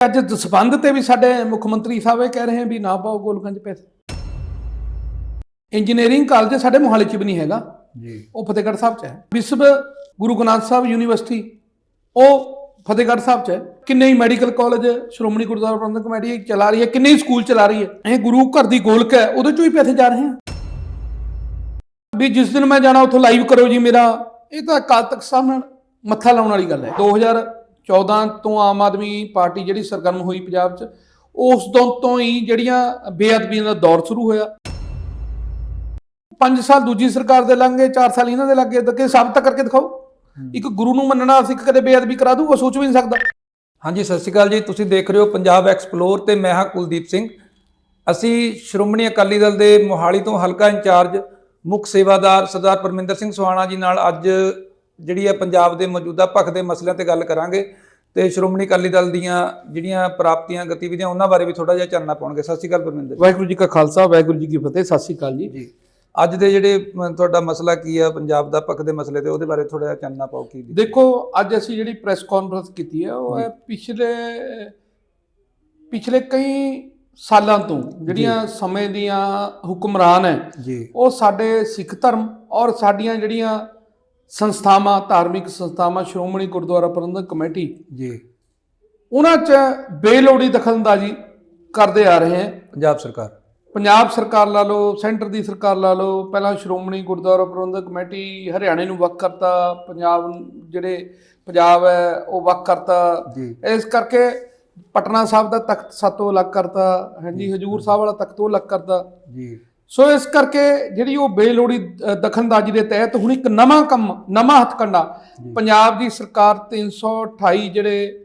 ਅੱਜ ਦਸਬੰਦ ਤੇ ਵੀ ਸਾਡੇ ਮੁੱਖ ਮੰਤਰੀ ਸਾਹਿਬ ਇਹ ਕਹਿ ਰਹੇ ਹਨ ਵੀ ਨਾ ਪਾਓ ਗੋਲਕਾਂ 'ਚ ਪੈਸੇ। ਇੰਜੀਨੀਅਰਿੰਗ ਕਾਲਜ ਸਾਡੇ ਮੋਹਾਲੀ 'ਚ ਵੀ ਨਹੀਂ ਹੈਗਾ। ਜੀ। ਉਹ ਫਤਿਹਗੜ੍ਹ ਸਾਹਿਬ 'ਚ ਹੈ। ਵਿਸ਼ਵ ਗੁਰੂ ਗ੍ਰੰਥ ਸਾਹਿਬ ਯੂਨੀਵਰਸਿਟੀ ਉਹ ਫਤਿਹਗੜ੍ਹ ਸਾਹਿਬ 'ਚ ਹੈ। ਕਿੰਨੇ ਹੀ medical college Shiromani Gurdwara Parbandhak committee ਚਲਾ ਰਹੀ ਹੈ ਕਿੰਨੇ ਹੀ ਸਕੂਲ ਚਲਾ ਰਹੀ ਹੈ। ਇਹ ਗੁਰੂ ਘਰ ਦੀ ਗੋਲਕ ਹੈ ਉਹਦੇ 'ਚੋਂ ਹੀ ਪੈਸੇ ਜਾ ਰਹੇ ਹਨ। ਵੀ ਜਿਸ ਦਿਨ ਮੈਂ ਜਾਣਾ ਉੱਥੋਂ ਲਾਈਵ ਕਰੋ ਜੀ ਮੇਰਾ। ਇਹ ਤਾਂ ਅਕਾਲ ਤਖਤ ਸਾਹਿਬ ਨਾਲ ਮੱਥਾ ਲਾਉਣ ਵਾਲੀ ਗੱਲ ਹੈ। 2014 ਤੋਂ ਆਮ ਆਦਮੀ ਪਾਰਟੀ ਜਿਹੜੀ ਸਰਗਰਮ ਹੋਈ ਪੰਜਾਬ 'ਚ ਉਸ ਤੋਂ ਤੋਂ ਹੀ ਜਿਹੜੀਆਂ ਬੇਅਦਬੀਆਂ ਦਾ ਦੌਰ ਸ਼ੁਰੂ ਹੋਇਆ। 5 ਸਾਲ ਦੂਜੀ ਸਰਕਾਰ ਦੇ ਲੰਘੇ 4 ਸਾਲ ਇਹਨਾਂ ਦੇ ਲੱਗੇ ਤਾਂ ਕਿ ਸਾਬਤ ਕਰਕੇ ਦਿਖਾਓ। ਇੱਕ ਗੁਰੂ ਨੂੰ ਮੰਨਣਾ ਸਿੱਖ ਕਦੇ ਬੇਅਦਬੀ ਕਰਾ ਦੂਗਾ ਸੋਚ ਵੀ ਨਹੀਂ ਸਕਦਾ। ਹਾਂਜੀ ਸਤਿ ਸ਼੍ਰੀ ਅਕਾਲ ਜੀ। ਤੁਸੀਂ ਦੇਖ ਰਹੇ ਹੋ ਪੰਜਾਬ ਐਕਸਪਲੋਰ ਤੇ ਮੈਂ ਹਾਂ ਕੁਲਦੀਪ ਸਿੰਘ। ਅਸੀਂ ਸ਼੍ਰੋਮਣੀ ਅਕਾਲੀ ਦਲ ਦੇ ਮੋਹਾਲੀ ਤੋਂ ਹਲਕਾ ਇੰਚਾਰਜ ਮੁੱਖ ਸੇਵਾਦਾਰ ਸਰਦਾਰ ਪਰਮਿੰਦਰ ਸਿੰਘ ਸੁਹਾਣਾ ਜੀ ਨਾਲ ਅੱਜ ਜਿਹੜੀ ਹੈ ਪੰਜਾਬ ਦੇ ਮੌਜੂਦਾ ਪੱਖ ਦੇ ਮਸਲਿਆਂ ਤੇ ਗੱਲ ਕਰਾਂਗੇ ਤੇ ਸ਼੍ਰੋਮਣੀ ਅਕਾਲੀ ਦਲ ਦੀਆਂ ਜਿਹੜੀਆਂ ਪ੍ਰਾਪਤੀਆਂ ਗਤੀਵਿਧੀਆਂ ਉਹਨਾਂ ਬਾਰੇ ਵੀ ਥੋੜਾ ਜਿਹਾ ਚਾਨਣਾ ਪਾਉਣਗੇ। ਸਤਿ ਸ਼੍ਰੀ ਅਕਾਲ ਪਰਮਿੰਦਰ ਜੀ। ਵਾਹਿਗੁਰੂ ਜੀ ਕਾ ਖਾਲਸਾ ਵਾਹਿਗੁਰੂ ਜੀ ਕੀ ਫਤਿਹ ਸਤਿ ਸ੍ਰੀ ਅਕਾਲ ਜੀ। ਅੱਜ ਦੇ ਜਿਹੜੇ ਤੁਹਾਡਾ ਮਸਲਾ ਕੀ ਆ ਪੰਜਾਬ ਦਾ ਪੱਖ ਦੇ ਮਸਲੇ ਤੇ ਉਹਦੇ ਬਾਰੇ ਥੋੜਾ ਜਿਹਾ ਚਾਨਣਾ ਪਾਓ ਕੀ ਦੇਖੋ ਅੱਜ ਅਸੀਂ ਜਿਹੜੀ ਪ੍ਰੈਸ ਕਾਨਫਰੰਸ ਕੀਤੀ ਹੈ ਉਹ ਹੈ ਪਿਛਲੇ ਪਿਛਲੇ ਕਈ ਸਾਲਾਂ ਤੋਂ ਜਿਹੜੀਆਂ ਸਮੇਂ ਦੀਆਂ ਹੁਕਮਰਾਨ ਹੈ ਉਹ ਸਾਡੇ ਸਿੱਖ ਧਰਮ ਔਰ ਸਾਡੀਆਂ ਜਿਹੜੀਆਂ ਸੰਸਥਾਵਾਂ ਧਾਰਮਿਕ ਸੰਸਥਾਵਾਂ ਸ਼੍ਰੋਮਣੀ ਗੁਰਦੁਆਰਾ ਪ੍ਰਬੰਧਕ ਕਮੇਟੀ ਜੀ। ਉਹਨਾਂ 'ਚ ਬੇਲੋੜੀ ਦਖਲਅੰਦਾਜ਼ੀ ਕਰਦੇ ਆ ਰਹੇ ਹਨ ਪੰਜਾਬ ਸਰਕਾਰ। ਪੰਜਾਬ ਸਰਕਾਰ ਲਾ ਲਓ ਸੈਂਟਰ ਦੀ ਸਰਕਾਰ ਲਾ ਲਓ ਪਹਿਲਾਂ ਸ਼੍ਰੋਮਣੀ ਗੁਰਦੁਆਰਾ ਪ੍ਰਬੰਧਕ ਕਮੇਟੀ ਹਰਿਆਣੇ ਨੂੰ ਵੱਖ ਕਰਤਾ ਪੰਜਾਬ ਜਿਹੜੇ ਪੰਜਾਬ ਹੈ ਉਹ ਵੱਖ ਕਰਤਾ। ਜੀ। ਇਸ ਕਰਕੇ ਪਟਨਾ ਸਾਹਿਬ ਦਾ ਤਖਤ ਸਾਤੋਂ ਅਲੱਗ ਕਰਤਾ ਹਾਂਜੀ ਹਜੂਰ ਸਾਹਿਬ ਵਾਲਾ ਤਖਤ ਉਹ ਅਲੱਗ ਕਰਤਾ। ਜੀ। ਸੋ ਇਸ ਕਰਕੇ ਜਿਹੜੀ ਉਹ ਬੇਲੋੜੀ ਦਖਲਅੰਦਾਜ਼ੀ ਦੇ ਤਹਿਤ ਹੁਣ ਇੱਕ ਨਵਾਂ ਕੰਮ ਨਵਾਂ ਹੱਥਕੰਡਾ ਪੰਜਾਬ ਦੀ ਸਰਕਾਰ 328 ਜਿਹੜੇ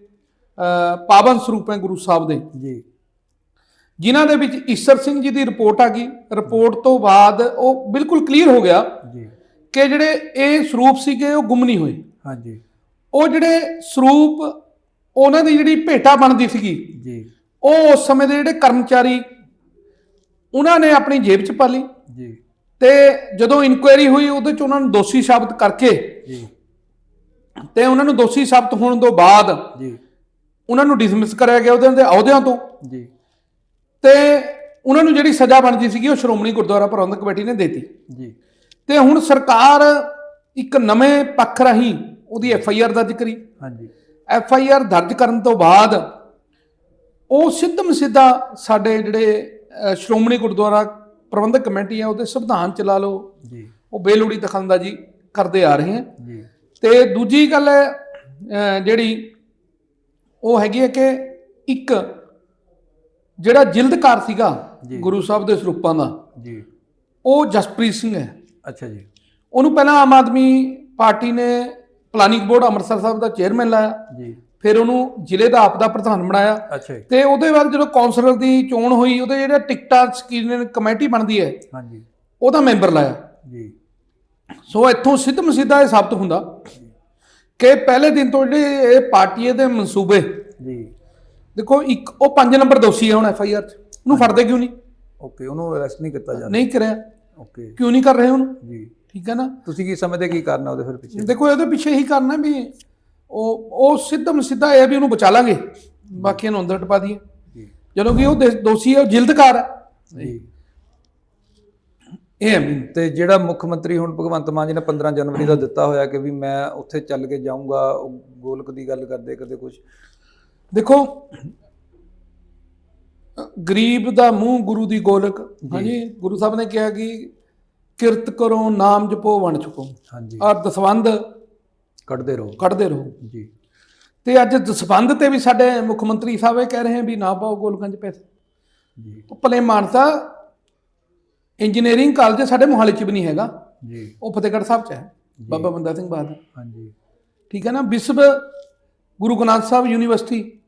ਪਾਵਨ ਸਰੂਪ ਹੈ ਗੁਰੂ ਸਾਹਿਬ ਦੇ। ਜੀ। ਜਿਨ੍ਹਾਂ ਦੇ ਵਿੱਚ ਈਸ਼ਰ ਸਿੰਘ ਜੀ ਦੀ ਰਿਪੋਰਟ ਆ ਗਈ। ਰਿਪੋਰਟ ਤੋਂ ਬਾਅਦ ਉਹ ਬਿਲਕੁਲ ਕਲੀਅਰ ਹੋ ਗਿਆ ਜੀ। ਕਿ ਜਿਹੜੇ ਇਹ ਸਰੂਪ ਸੀਗੇ ਉਹ ਗੁੰਮ ਨਹੀਂ ਹੋਏ। ਹਾਂਜੀ। ਉਹ ਜਿਹੜੇ ਸਰੂਪ ਉਹਨਾਂ ਦੀ ਜਿਹੜੀ ਭੇਟਾ ਬਣਦੀ ਸੀਗੀ ਜੀ। ਉਹ ਉਸ ਸਮੇਂ ਦੇ ਜਿਹੜੇ ਕਰਮਚਾਰੀ ਉਹਨਾਂ ਨੇ ਆਪਣੀ ਜੇਬ 'ਚ ਪਾ ਲਈ। ਜੀ। ਤੇ ਜਦੋਂ ਇਨਕੁਆਇਰੀ ਹੋਈ ਉਹਦੇ 'ਚ ਉਹਨਾਂ ਨੂੰ ਦੋਸ਼ੀ ਸਾਬਤ ਕਰਕੇ ਜੀ। ਤੇ ਉਹਨਾਂ ਨੂੰ ਦੋਸ਼ੀ ਸਾਬਤ ਹੋਣ ਤੋਂ ਬਾਅਦ ਜੀ। ਉਹਨਾਂ ਨੂੰ ਡਿਸਮਿਸ ਕਰਿਆ ਗਿਆ ਉਹਦੇ ਦੇ ਅਹੁਦਿਆਂ ਤੋਂ। ਜੀ। ਤੇ ਉਹਨਾਂ ਨੂੰ ਜਿਹੜੀ ਸਜ਼ਾ ਬਣਦੀ ਸੀਗੀ ਉਹ ਸ਼੍ਰੋਮਣੀ ਗੁਰਦੁਆਰਾ ਪ੍ਰਬੰਧਕ ਕਮੇਟੀ ਨੇ ਦੇਤੀ। ਜੀ। ਤੇ ਹੁਣ ਸਰਕਾਰ ਇੱਕ ਨਵੇਂ ਪੱਖ ਰਾਹੀਂ ਉਹਦੀ ਐਫ ਆਈ ਆਰ ਦਰਜ ਕਰੀ। ਹਾਂਜੀ। ਐਫ ਆਈ ਆਰ ਦਰਜ ਕਰਨ ਤੋਂ ਬਾਅਦ ਉਹ ਸਿੱਧਮ ਸਿੱਧਾ ਸਾਡੇ ਜਿਹੜੇ ਸ਼੍ਰੋਮਣੀ ਗੁਰਦੁਆਰਾ ਪ੍ਰਬੰਧਕ ਕਮੇਟੀ ਹੈ ਉਹਦੇ ਸੰਵਿਧਾਨ ਚ ਲਾ ਲਓ। ਜੀ। ਉਹ ਬੇਲੋੜੀ ਦਖਲਅੰਦਾਜ਼ੀ ਕਰਦੇ ਆ ਰਹੇ ਹਨ ਜੀ। ਤੇ ਦੂਜੀ ਗੱਲ ਹੈ ਜਿਹੜੀ ਉਹ ਹੈਗੀ ਹੈ ਕਿ ਇੱਕ ਜਿਹੜਾ ਜਿਲਦਕਾਰ ਸੀਗਾ ਜੀ। ਗੁਰੂ ਸਾਹਿਬ ਦੇ ਸਰੂਪਾਂ ਦਾ ਜੀ। ਉਹ ਜਸਪ੍ਰੀਤ ਸਿੰਘ ਹੈ। ਅੱਛਾ ਜੀ। ਉਹਨੂੰ ਪਹਿਲਾਂ ਆਮ ਆਦਮੀ ਪਾਰਟੀ ਨੇ ਪਲਾਨਿੰਗ ਬੋਰਡ ਅੰਮ੍ਰਿਤਸਰ ਸਾਹਿਬ ਦਾ ਚੇਅਰਮੈਨ ਲਾਇਆ। ਜੀ। ਫਿਰ ਉਹਨੂੰ ਜ਼ਿਲ੍ਹੇ ਦਾ ਆਪ ਦਾ ਪ੍ਰਧਾਨ ਬਣਾਇਆ। ਅੱਛਾ ਜੀ। ਤੇ ਉਹਦੇ ਬਾਅਦ ਜਦੋਂ ਕੌਂਸਲਰ ਦੀ ਚੋਣ ਹੋਈ ਉਹਦੇ ਜਿਹੜੇ ਟਿਕਟਾਂ ਸਕਰੀਨ ਕਮੇਟੀ ਬਣਦੀ ਹੈ ਹਾਂਜੀ। ਉਹਦਾ ਮੈਂਬਰ ਲਾਇਆ। ਜੀ। ਸੋ ਇੱਥੋਂ ਸਿੱਧਮ ਸਿੱਧਾ ਇਹ ਸਾਬਤ ਹੁੰਦਾ ਕਿ ਪਹਿਲੇ ਦਿਨ ਤੋਂ ਜਿਹੜੇ ਇਹ ਪਾਰਟੀ ਦੇ ਮਨਸੂਬੇ। ਜੀ। ਦੇਖੋ ਇੱਕ ਉਹ 5 ਨੰਬਰ ਦੋਸ਼ੀ ਹੈ ਹੁਣ ਐਫ ਆਈ ਆਰ 'ਚ। ਉਹਨੂੰ ਫੜਦੇ ਕਿਉਂ ਨਹੀਂ? ਓਕੇ ਉਹਨੂੰ ਅਰੈਸਟ ਨਹੀਂ ਕੀਤਾ ਜਾਂਦਾ। ਨਹੀਂ ਕਰਿਆ। ਓਕੇ। ਕਿਉਂ ਨਹੀਂ ਕਰ ਰਹੇ ਉਹਨੂੰ? ਜੀ। ਠੀਕ ਹੈ ਨਾ? ਤੁਸੀਂ ਕੀ ਸਮਝਦੇ ਕੀ ਕਰਨਾ ਉਹਦੇ ਫਿਰ ਪਿੱਛੇ? ਦੇਖੋ ਇਹਦੇ ਪਿੱਛੇ ਇਹੀ ਕਰਨਾ ਵੀ ਉਹ ਉਹ ਸਿੱਧਮ ਸਿੱਧਾ ਇਹ ਆ ਵੀ ਉਹਨੂੰ ਬਚਾ ਲਾਂਗੇ। ਬਾਕੀਆਂ ਨੂੰ ਅੰਦਰ ਟਪਾ ਦਈਏ। ਜਦੋਂ ਕਿ ਉਹ ਦੇ- ਦੋਸ਼ੀ ਹੈ ਉਹ ਜਿਲਦਕਾਰ ਹੈ ਜੀ। ਇਹ ਹੈ ਤੇ ਜਿਹੜਾ ਮੁੱਖ ਮੰਤਰੀ ਹੁਣ ਭਗਵੰਤ ਮਾਨ ਜੀ ਨੇ 15 ਜਨਵਰੀ ਦਾ ਦਿੱਤਾ ਹੋਇਆ ਕਿ ਵੀ ਮੈਂ ਉੱਥੇ ਚੱਲ ਕੇ ਜਾਊਂਗਾ ਉਹ ਗੋਲਕ ਦੀ ਗੱਲ ਕਰਦੇ ਕਦੇ ਕੁਝ ਦੇਖੋ ਅ, ਗਰੀਬ ਦਾ ਮੂੰਹ ਗੁਰੂ ਦੀ ਗੋਲਕ। ਹਾਂਜੀ ਗੁਰੂ ਸਾਹਿਬ ਨੇ ਕਿਹਾ ਕਿ ਕਿਰਤ ਕਰੋ ਨਾਮ ਜਪੋ ਵਣ ਚੁਕੋ ਹਾਂਜੀ। ਔਰ ਦਸਵੰਦ ਕੱਢਦੇ ਰਹੋ। ਕੱਢਦੇ ਰਹੋ। ਜੀ। ਤੇ ਅੱਜ ਦਸਵੰਦ ਤੇ ਵੀ ਸਾਡੇ ਮੁੱਖ ਮੰਤਰੀ ਸਾਹਿਬ ਇਹ ਕਹਿ ਰਹੇ ਵੀ ਨਾ ਪਾਓ ਗੋਲਕਾਂ 'ਚ ਪੈਸੇ। ਜੀ। ਉਹ ਭਲੇ ਮਾਨਸਾ ਇੰਜੀਨੀਅਰਿੰਗ ਕਾਲਜ ਸਾਡੇ ਮੋਹਾਲੀ 'ਚ ਵੀ ਨਹੀਂ ਹੈਗਾ। ਜੀ। ਉਹ ਫਤਿਹਗੜ੍ਹ ਸਾਹਿਬ 'ਚ ਹੈ। ਬਾਬਾ ਬੰਦਾ ਸਿੰਘ ਬਹਾਦਰ। ਹਾਂਜੀ। ਠੀਕ ਹੈ ਨਾ? ਵਿਸ਼ਵ ਗੁਰੂ ਗ੍ਰੰਥ ਸਾਹਿਬ ਯੂਨੀਵਰਸਿਟੀ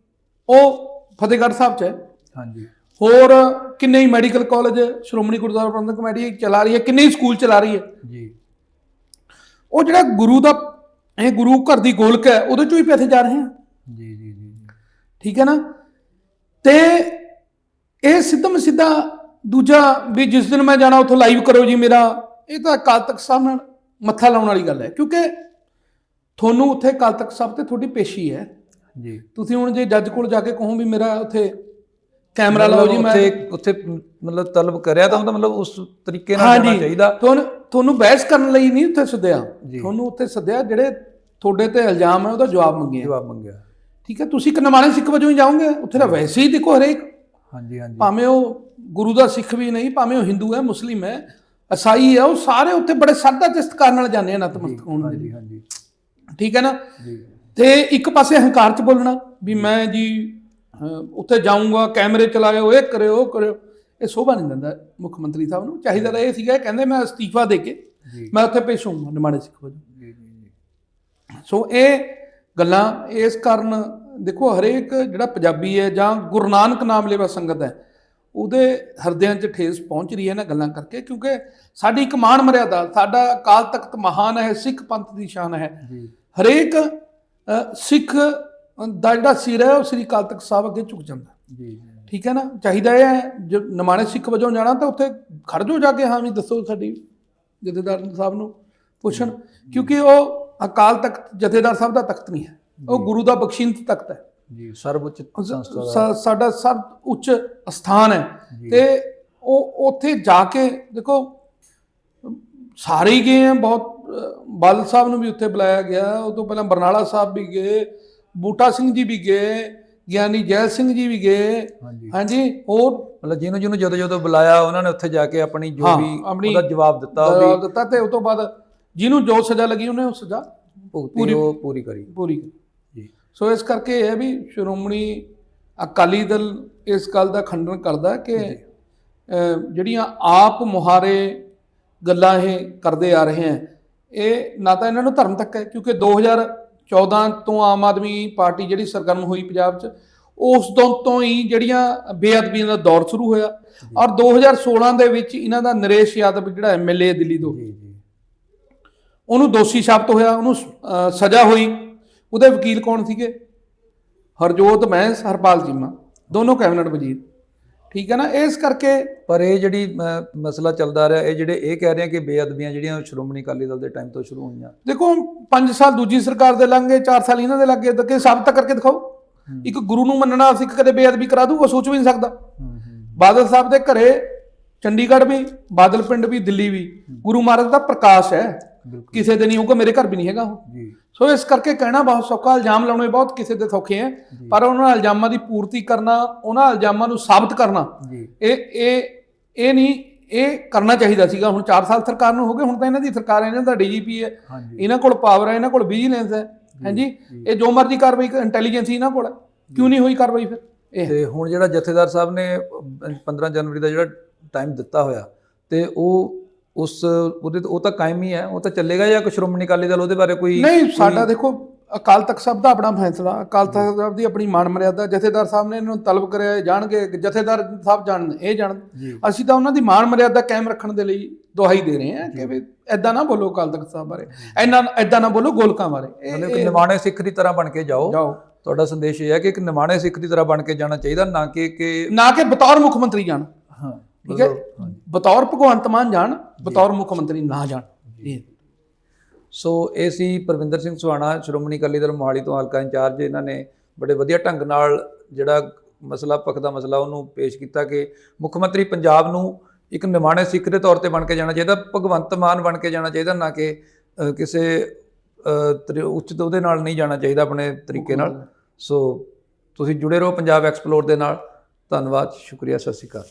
ਉਹ ਫਤਿਹਗੜ੍ਹ ਸਾਹਿਬ 'ਚ ਹੈ। ਹਾਂਜੀ। ਹੋਰ ਕਿੰਨੇ ਹੀ medical college Shiromani Gurdwara Parbandhak committee ਚਲਾ ਰਹੀ ਹੈ ਕਿੰਨੇ ਹੀ ਸਕੂਲ ਚਲਾ ਰਹੀ ਹੈ। ਜੀ। ਉਹ ਜਿਹੜਾ ਗੁਰੂ ਦਾ ਇਹ ਗੁਰੂ ਘਰ ਦੀ ਗੋਲਕ ਹੈ ਉਹਦੇ ਚੋਂ ਹੀ ਪੈਸੇ ਜਾ ਰਹੇ ਹਨ ਜੀ ਜੀ ਜੀ। ਠੀਕ ਹੈ ਨਾ? ਤੇ ਇਹ ਸਿੱਧਮ ਸਿੱਧਾ ਦੂਜਾ ਵੀ ਜਿਸ ਦਿਨ ਮੈਂ ਜਾਣਾ ਉੱਥੋਂ ਲਾਈਵ ਕਰੋ ਜੀ ਮੇਰਾ। ਇਹ ਤਾਂ ਅਕਾਲ ਤਖਤ ਸਾਹਿਬ ਨਾਲ ਮੱਥਾ ਲਾਉਣ ਵਾਲੀ ਗੱਲ ਹੈ ਕਿਉਂਕਿ ਤੁਹਾਨੂੰ ਉੱਥੇ ਅਕਾਲ ਤਖਤ ਸਾਹਿਬ ਤੇ ਤੁਹਾਡੀ ਪੇਸ਼ੀ ਹੈ। ਜੀ। ਤੁਸੀਂ ਹੁਣ ਜੇ ਜੱਜ ਕੋਲ ਜਾ ਕੇ ਕਹੋ ਵੀ ਮੇਰਾ ਉੱਥੇ ਕੈਮਰਾ ਲਾਓ ਜੀ ਮੈਂ ਉੱਥੇ ਉੱਥੇ ਮਤਲਬ ਤਲਬ ਕਰਿਆ ਤਾਂ ਉਹਦਾ ਮਤਲਬ ਉਸ ਤਰੀਕੇ ਨਾਲ ਹਾਂਜੀ। ਜਾਣਾ ਚਾਹੀਦਾ। ਤੁਹਾਨੂੰ ਤੁਹਾਨੂੰ ਬਹਿਸ ਕਰਨ ਲਈ ਨਹੀਂ ਉੱਥੇ ਸੱਦਿਆ। ਤੁਹਾਨੂੰ ਉੱਥੇ ਸੱਦਿਆ ਜਿਹੜੇ ਤੁਹਾਡੇ ਤੇ ਇਲਜ਼ਾਮ ਹੈ ਉਹਦਾ ਜਵਾਬ ਮੰਗਿਆ। ਜਵਾਬ ਮੰਗਿਆ। ਠੀਕ ਹੈ ਤੁਸੀਂ ਇੱਕ ਨਮਾਣੇ ਸਿੱਖ ਵਜੋਂ ਹੀ ਜਾਓਗੇ? ਉੱਥੇ ਤਾਂ ਵੈਸੇ ਹੀ ਦੇਖੋ ਹਰੇਕ। ਹਾਂਜੀ ਹਾਂਜੀ। ਭਾਵੇਂ ਉਹ ਗੁਰੂ ਦਾ ਸਿੱਖ ਵੀ ਨਹੀਂ ਭਾਵੇਂ ਉਹ ਹਿੰਦੂ ਹੈ ਮੁਸਲਿਮ ਹੈ ਈਸਾਈ ਹੈ ਉਹ ਸਾਰੇ ਉੱਥੇ ਬੜੇ ਸ਼ਰਧਾ ਤੇ ਸਤਿਕਾਰ ਨਾਲ ਜਾਂਦੇ ਆ ਨਤਮਸਤਕ ਹੋਣ ਦੇ ਲਈ। ਹਾਂਜੀ। ਠੀਕ ਹੈ ਨਾ? ਜੀ। ਤੇ ਇੱਕ ਪਾਸੇ ਹੰਕਾਰ ਚ ਬੋਲਣਾ ਵੀ ਮੈਂ ਜੀ ਉੱਥੇ ਜਾਊਂਗਾ ਕੈਮਰੇ ਚਲਾਇਓ ਇਹ ਕਰਿਓ ਉਹ ਕਰਿਓ। ਇਹ ਸ਼ੋਭਾ ਨਹੀਂ ਦਿੰਦਾ ਮੁੱਖ ਮੰਤਰੀ ਸਾਹਿਬ ਨੂੰ। ਚਾਹੀਦਾ ਤਾਂ ਇਹ ਸੀਗਾ ਕਹਿੰਦੇ ਮੈਂ ਅਸਤੀਫਾ ਦੇ ਕੇ ਮੈਂ ਉੱਥੇ ਪੇਸ਼ ਹੋਊਂਗਾ ਨਿਮਾਣੇ ਸਿੱਖ ਵਜੋਂ। ਸੋ ਇਹ ਗੱਲਾਂ ਇਸ ਕਾਰਨ ਦੇਖੋ ਹਰੇਕ ਜਿਹੜਾ ਪੰਜਾਬੀ ਹੈ ਜਾਂ ਗੁਰੂ ਨਾਨਕ ਨਾਮ ਲੈਵਾ ਸੰਗਤ ਹੈ ਉਹਦੇ ਹਿਰਦਿਆਂ 'ਚ ਠੇਸ ਪਹੁੰਚ ਰਹੀ ਹੈ ਨਾ ਗੱਲਾਂ ਕਰਕੇ ਕਿਉਂਕਿ ਸਾਡੀ ਇੱਕ ਮਾਣ ਮਰਿਆਦਾ ਸਾਡਾ ਅਕਾਲ ਤਖਤ ਮਹਾਨ ਹੈ ਸਿੱਖ ਪੰਥ ਦੀ ਸ਼ਾਨ ਹੈ। ਹਰੇਕ ਸਿੱਖ ਦਾ ਜਿਹੜਾ ਸਿਰ ਹੈ ਉਹ ਸ੍ਰੀ ਅਕਾਲ ਤਖਤ ਸਾਹਿਬ ਅੱਗੇ ਝੁਕ ਜਾਂਦਾ। ਜੀ। ਠੀਕ ਹੈ ਨਾ? ਚਾਹੀਦਾ ਇਹ ਹੈ ਜੇ ਨਿਮਾਣੇ ਸਿੱਖ ਵਜੋਂ ਜਾਣਾ ਤਾਂ ਉੱਥੇ ਖੜ ਜਾਓ ਜਾ ਕੇ ਹਾਂ ਵੀ ਦੱਸੋ ਸਾਡੀ ਜਥੇਦਾਰ ਸਾਹਿਬ ਨੂੰ ਪੁੱਛਣ। ਕਿਉਂਕਿ ਉਹ ਅਕਾਲ ਤਖਤ ਜਥੇਦਾਰ ਸਾਹਿਬ ਦਾ ਤਖਤ ਨਹੀਂ ਹੈ। ਉਹ ਗੁਰੂ ਦਾ ਬਖਸ਼ਿੰਦ ਤਖਤ ਹੈ। ਜੀ ਸਰਵਉੱਚ ਸੰਸਥਾ ਸਾਡਾ ਸਭ ਉੱਚ ਸਥਾਨ ਹੈ। ਤੇ ਉਹ ਉੱਥੇ ਜਾ ਕੇ ਦੇਖੋ ਸਾਰੇ ਹੀ ਗਏ ਆ ਬਹੁਤ ਬਾਦਲ ਸਾਹਿਬ ਨੂੰ ਵੀ ਉੱਥੇ ਬੁਲਾਇਆ ਗਿਆ। ਉਹ ਤੋਂ ਪਹਿਲਾਂ ਬਰਨਾਲਾ ਸਾਹਿਬ ਵੀ ਗਏ ਬੂਟਾ ਸਿੰਘ ਜੀ ਵੀ ਗਏ। ਗਿਆਨੀ ਜੈ ਸਿੰਘ ਜੀ ਵੀ ਗਏ। ਹਾਂਜੀ। ਹੋਰ ਮਤਲਬ ਜਿਹਨੂੰ ਜਿਹਨੂੰ ਜਦੋਂ ਜਦੋਂ ਬੁਲਾਇਆ ਉਹਨਾਂ ਨੇ ਉੱਥੇ ਜਾ ਕੇ ਆਪਣੀ ਜੋ ਵੀ ਉਹਦਾ ਜਵਾਬ ਦਿੱਤਾ ਉਹ ਜਵਾਬ ਦਿੱਤਾ ਤੇ ਉਸ ਤੋਂ ਬਾਅਦ ਜਿਹਨੂੰ ਜੋ ਸਜ਼ਾ ਲੱਗੀ ਉਹਨੇ ਉਹ ਸਜ਼ਾ ਭੁਗਤੀ ਉਹ ਪੂਰੀ ਕਰੀ। ਪੂਰੀ ਜੀ। ਸੋ ਇਸ ਕਰਕੇ ਇਹ ਹੈ ਵੀ ਸ਼੍ਰੋਮਣੀ ਅਕਾਲੀ ਦਲ ਇਸ ਗੱਲ ਦਾ ਖੰਡਨ ਕਰਦਾ ਕਿ ਜਿਹੜੀਆਂ ਆਪ ਮੁਹਾਰੇ ਗੱਲਾਂ ਇਹ ਕਰਦੇ ਆ ਰਹੇ ਹੈ ਇਹ ਨਾ ਤਾਂ ਇਹਨਾਂ ਨੂੰ ਧਰਮ ਤੱਕ ਹੈ ਕਿਉਂਕਿ 2014 ਤੋਂ ਆਮ ਆਦਮੀ ਪਾਰਟੀ ਜਿਹੜੀ ਸਰਗਰਮ ਹੋਈ ਪੰਜਾਬ 'ਚ ਉਸ ਤੋਂ ਤੋਂ ਹੀ ਜਿਹੜੀਆਂ ਬੇਅਦਬੀਆਂ ਦਾ ਦੌਰ ਸ਼ੁਰੂ ਹੋਇਆ। ਔਰ 2016 ਦੇ ਵਿੱਚ ਇਹਨਾਂ ਦਾ ਨਰੇਸ਼ ਯਾਦਵ ਜਿਹੜਾ ਐਮਐਲਏ ਦਿੱਲੀ ਤੋਂ ਉਹਨੂੰ ਦੋਸ਼ੀ ਸਾਬਤ ਹੋਇਆ ਉਹਨੂੰ ਸਜ਼ਾ ਹੋਈ। ਉਹਦੇ ਵਕੀਲ ਕੌਣ ਸੀਗੇ? ਹਰਜੋਤ ਮਹਿਸ ਹਰਪਾਲ ਚੀਮਾ। ਦੋਨੋਂ ਕੈਬਨਿਟ ਵਜ਼ੀਰ। ਠੀਕ ਹੈ ਨਾ? ਇਸ ਕਰਕੇ ਪਰ ਇਹ ਜਿਹੜੀ ਮਸਲਾ ਚੱਲਦਾ ਰਿਹਾ ਇਹ ਜਿਹੜੇ ਇਹ ਕਹਿ ਰਹੇ ਆ ਕਿ ਬੇਅਦਬੀਆਂ ਜਿਹੜੀਆਂ ਸ਼੍ਰੋਮਣੀ ਅਕਾਲੀ ਦਲ ਦੇ ਟਾਈਮ ਤੋਂ ਸ਼ੁਰੂ ਹੋਈਆਂ। ਦੇਖੋ 5 ਸਾਲ ਦੂਜੀ ਸਰਕਾਰ ਦੇ ਲੰਘੇ 4 ਸਾਲ ਇਹਨਾਂ ਦੇ ਲੱਗੇ ਤਾਂ ਕਿ ਸਾਬਤ ਕਰਕੇ ਦਿਖਾਓ। ਇੱਕ ਗੁਰੂ ਨੂੰ ਮੰਨਣਾ ਸਿੱਖ ਕਦੇ ਬੇਅਦਬੀ ਕਰਾ ਦੂਗਾ ਸੋਚ ਵੀ ਨਹੀਂ ਸਕਦਾ। ਬਾਦਲ ਸਾਹਿਬ ਦੇ ਘਰੇ ਚੰਡੀਗੜ੍ਹ ਵੀ ਬਾਦਲ ਪਿੰਡ ਵੀ ਦਿੱਲੀ ਵੀ ਗੁਰੂ ਮਹਾਰਾਜ ਦਾ ਪ੍ਰਕਾਸ਼ ਹੈ। ਕਿਸੇ ਦੇ ਨਹੀਂ ਹੋਊਗਾ ਮੇਰੇ ਘਰ ਵੀ ਨਹੀਂ ਹੈਗਾ ਉਹ। ਜੀ। ਸੋ ਇਸ ਕਰਕੇ ਕਹਿਣਾ ਬਹੁਤ ਸੌਖਾ ਇਲਜ਼ਾਮ ਲਾਉਣੇ ਬਹੁਤ ਕਿਸੇ ਦੇ ਸੌਖੇ ਹੈ ਪਰ ਉਹਨਾਂ ਇਲਜ਼ਾਮਾਂ ਦੀ ਪੂਰਤੀ ਕਰਨਾ ਉਹਨਾਂ ਇਲਜ਼ਾਮਾਂ ਨੂੰ ਸਾਬਤ ਕਰਨਾ ਇਹ ਇਹ ਇਹ ਨਹੀਂ ਇਹ ਕਰਨਾ ਚਾਹੀਦਾ ਸੀਗਾ। ਹੁਣ 4 ਸਾਲ ਸਰਕਾਰ ਨੂੰ ਹੋ ਗਏ ਹੁਣ ਤਾਂ ਇਹਨਾਂ ਦੀ ਸਰਕਾਰ ਹੈ ਇਹਨਾਂ ਦਾ ਡੀਜੀਪੀ ਹੈ ਇਹਨਾਂ ਕੋਲ ਪਾਵਰ ਹੈ ਇਹਨਾਂ ਕੋਲ ਵਿਜੀਲੈਂਸ ਹੈ ਹਾਂਜੀ? ਇਹ ਜੋ ਮਰਜ਼ੀ ਕਾਰਵਾਈ ਇੰਟੈਲੀਜੈਂਸ ਇਹਨਾਂ ਕੋਲ ਹੈ ਕਿਉਂ ਨਹੀਂ ਹੋਈ ਕਾਰਵਾਈ ਫਿਰ? ਤੇ ਹੁਣ ਜਿਹੜਾ ਜਥੇਦਾਰ ਸਾਹਿਬ ਨੇ ਅਹ, 15 ਜਨਵਰੀ ਦਾ ਜਿਹੜਾ ਟਾਈਮ ਦਿੱਤਾ ਹੋਇਆ ਤੇ ਉਹ ਉਸ ਉਹਦੇ ਉਹ ਤਾਂ ਕਾਇਮ ਹੀ ਹੈ ਉਹ ਤਾਂ ਚੱਲੇਗਾ ਜਾਂ ਸ਼੍ਰੋਮਣੀ ਅਕਾਲੀ ਦਲ ਉਹਦੇ ਬਾਰੇ ਕੋਈ ਨਹੀਂ ਸਾਡਾ ਦੇਖੋ ਅਕਾਲ ਤਖਤ ਸਾਹਿਬ ਦਾ ਆਪਣਾ ਫੈਸਲਾ ਅਕਾਲ ਤਖਤ ਸਾਹਿਬ ਦੀ ਆਪਣੀ ਮਾਨ ਮਰਿਆਦਾ ਜਥੇਦਾਰ ਸਾਹਿਬ ਨੇ ਇਹਨੂੰ ਤਲਬ ਕਰਿਆ ਜਾਣਗੇ ਜਥੇਦਾਰ ਸਾਹਿਬ ਜਾਣ ਇਹ ਜਾਣ ਅਸੀਂ ਤਾਂ ਉਹਨਾਂ ਦੀ ਮਾਨ ਮਰਿਆਦਾ ਕਾਇਮ ਰੱਖਣ ਦੇ ਲਈ ਦੁਹਾਈ ਦੇ ਰਹੇ ਹਾਂ ਕਿ ਵੀ ਐਦਾਂ ਨਾ ਬੋਲੋ ਅਕਾਲ ਤਖਤ ਸਾਹਿਬ ਬਾਰੇ ਐਨਾ ਐਦਾਂ ਨਾ ਬੋਲੋ ਗੋਲਕਾਂ ਬਾਰੇ। ਇਹ- ਮਤਲਬ ਕਿ ਨਿਮਾਣੇ ਸਿੱਖ ਦੀ ਤਰ੍ਹਾਂ ਬਣ ਕੇ ਜਾਓ। ਜਾਓ। ਤੁਹਾਡਾ ਸੰਦੇਸ਼ ਇਹ ਹੈ ਕਿ ਇੱਕ ਨਿਮਾਣੇ ਸਿੱਖ ਦੀ ਤਰ੍ਹਾਂ ਬਣ ਕੇ ਜਾਣਾ ਚਾਹੀਦਾ ਨਾ ਕਿ ਕਿ ਨਾ ਕਿ ਬਤੌਰ ਮੁੱਖ ਮੰਤਰੀ ਜਾਣ। ਹਾਂ। ਠੀਕ ਹੈ? ਬਤੌਰ ਭਗਵੰਤ ਮਾਨ ਜਾਣ ਬਤੌਰ ਮੁੱਖ ਮੰਤਰੀ ਨਾ ਜਾਣ। ਸੋ ਇਹ ਸੀ ਪ੍ਰਵਿੰਦਰ ਸਿੰਘ ਸੁਹਾਣਾ ਸ਼੍ਰੋਮਣੀ ਅਕਾਲੀ ਦਲ ਮੋਹਾਲੀ ਤੋਂ ਹਲਕਾ ਇੰਚਾਰਜ। ਇਹਨਾਂ ਨੇ ਬੜੇ ਵਧੀਆ ਢੰਗ ਨਾਲ ਜਿਹੜਾ ਮਸਲਾ ਪੱਖ ਦਾ ਮਸਲਾ ਉਹਨੂੰ ਪੇਸ਼ ਕੀਤਾ ਕਿ ਮੁੱਖ ਮੰਤਰੀ ਪੰਜਾਬ ਨੂੰ ਇੱਕ ਨਿਮਾਣੇ ਸਿੱਖ ਦੇ ਤੌਰ ਤੇ ਬਣ ਕੇ ਜਾਣਾ ਚਾਹੀਦਾ ਭਗਵੰਤ ਮਾਨ ਬਣ ਕੇ ਜਾਣਾ ਚਾਹੀਦਾ ਨਾ ਕਿ ਕਿਸੇ ਉੱਚ ਉਹਦੇ ਨਾਲ ਨਹੀਂ ਜਾਣਾ ਚਾਹੀਦਾ ਆਪਣੇ ਤਰੀਕੇ ਨਾਲ। ਸੋ ਤੁਸੀਂ ਜੁੜੇ ਰਹੋ ਪੰਜਾਬ ਐਕਸਪਲੋਰ ਦੇ ਨਾਲ। ਧੰਨਵਾਦ ਸ਼ੁਕਰੀਆ ਸਤਿ ਸ਼੍ਰੀ ਅਕਾਲ।